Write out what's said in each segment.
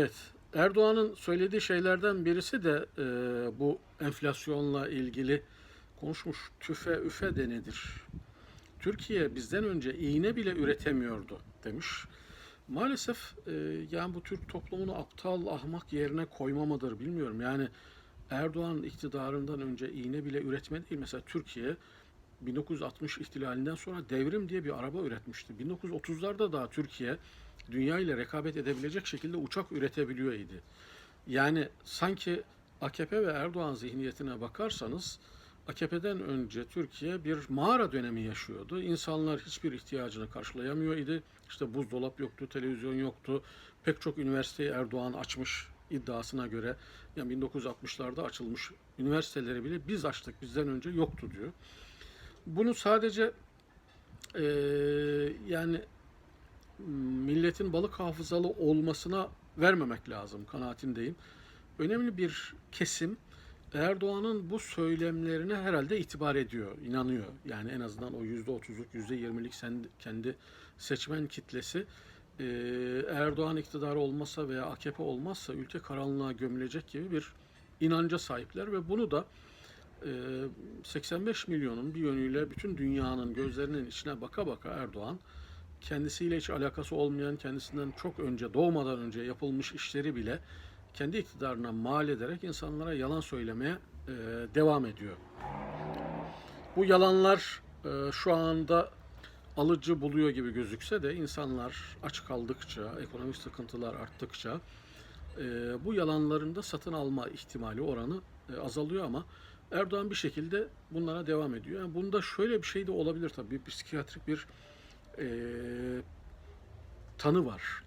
Evet, Erdoğan'ın söylediği şeylerden birisi de e, bu enflasyonla ilgili konuşmuş tüfe üfe de nedir? Türkiye bizden önce iğne bile üretemiyordu demiş. Maalesef e, yani bu Türk toplumunu aptal ahmak yerine koyma mıdır bilmiyorum. Yani Erdoğan iktidarından önce iğne bile üretmedi değil. Mesela Türkiye 1960 ihtilalinden sonra devrim diye bir araba üretmişti. 1930'larda daha Türkiye dünya ile rekabet edebilecek şekilde uçak üretebiliyor idi. Yani sanki AKP ve Erdoğan zihniyetine bakarsanız AKP'den önce Türkiye bir mağara dönemi yaşıyordu. İnsanlar hiçbir ihtiyacını karşılayamıyor idi. İşte buzdolap yoktu, televizyon yoktu. Pek çok üniversiteyi Erdoğan açmış iddiasına göre. Yani 1960'larda açılmış üniversiteleri bile biz açtık, bizden önce yoktu diyor. Bunu sadece eee, yani milletin balık hafızalı olmasına vermemek lazım kanaatindeyim. Önemli bir kesim Erdoğan'ın bu söylemlerine herhalde itibar ediyor, inanıyor. Yani en azından o yüzde otuzluk, yüzde yirmilik sen- kendi seçmen kitlesi e, Erdoğan iktidarı olmazsa veya AKP olmazsa ülke karanlığa gömülecek gibi bir inanca sahipler ve bunu da e, 85 milyonun bir yönüyle bütün dünyanın gözlerinin içine baka baka Erdoğan kendisiyle hiç alakası olmayan, kendisinden çok önce, doğmadan önce yapılmış işleri bile kendi iktidarına mal ederek insanlara yalan söylemeye e, devam ediyor. Bu yalanlar e, şu anda alıcı buluyor gibi gözükse de insanlar aç kaldıkça, ekonomik sıkıntılar arttıkça e, bu yalanların da satın alma ihtimali oranı e, azalıyor ama Erdoğan bir şekilde bunlara devam ediyor. Yani bunda şöyle bir şey de olabilir tabii. Bir psikiyatrik bir e, tanı var.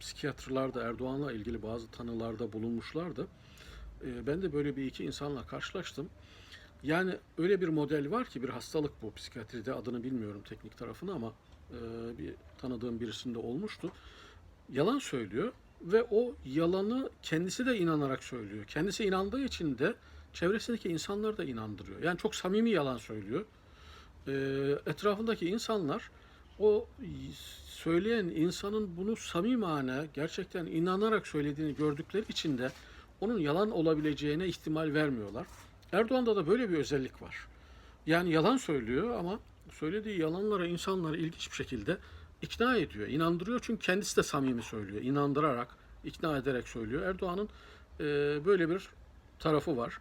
Psikiyatrlar da Erdoğan'la ilgili bazı tanılarda bulunmuşlardı. E, ben de böyle bir iki insanla karşılaştım. Yani öyle bir model var ki bir hastalık bu psikiyatride adını bilmiyorum teknik tarafını ama e, bir tanıdığım birisinde olmuştu. Yalan söylüyor ve o yalanı kendisi de inanarak söylüyor. Kendisi inandığı için de çevresindeki insanları da inandırıyor. Yani çok samimi yalan söylüyor. E, etrafındaki insanlar o söyleyen insanın bunu samimane gerçekten inanarak söylediğini gördükleri için de onun yalan olabileceğine ihtimal vermiyorlar. Erdoğan'da da böyle bir özellik var. Yani yalan söylüyor ama söylediği yalanlara insanları ilginç bir şekilde ikna ediyor, inandırıyor. Çünkü kendisi de samimi söylüyor, inandırarak, ikna ederek söylüyor. Erdoğan'ın e, böyle bir tarafı var.